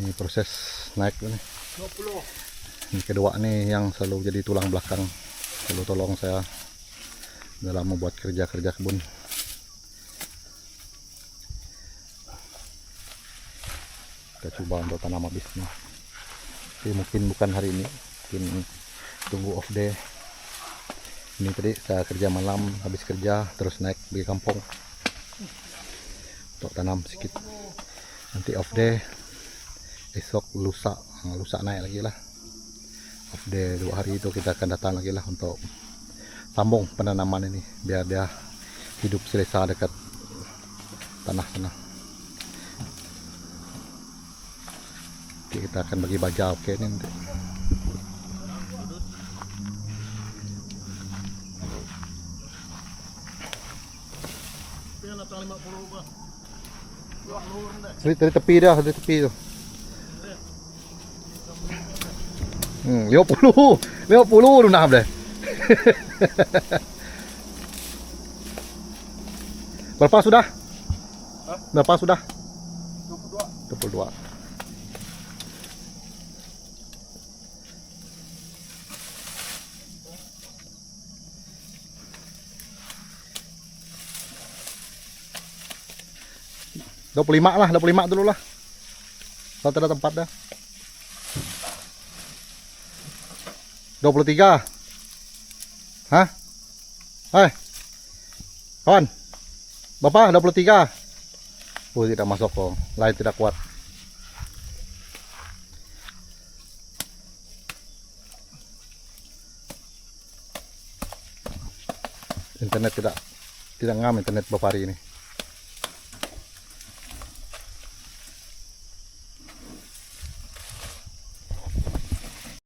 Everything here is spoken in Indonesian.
Ini proses naik nih. 20. Ini kedua nih yang selalu jadi tulang belakang. Selalu tolong saya dalam membuat kerja-kerja kebun. Kita coba untuk tanam habis nih. Tapi mungkin bukan hari ini. Mungkin tunggu off day. Ini tadi saya kerja malam, habis kerja terus naik di kampung untuk tanam sedikit. Nanti off day esok lusa Nah, lusa naik lagi lah. Off day dua hari itu kita akan datang lagi lah untuk sambung penanaman ini biar dia hidup selesa dekat tanah sana Nanti kita akan bagi baja oke ini nanti Dia nak 50 bah. Dua lur dah. dari, dari tepi dah dari tepi tu hmm, 50 50 lu nak dah berapa sudah Hah? berapa sudah 22. 22 25 lah, 25 dulu lah. Kalau ada tempat dah. 23. Hah? Hai. Kawan. Bapak 23. Oh, tidak masuk kok. Lain tidak kuat. Internet tidak tidak ngam internet Bapak hari ini.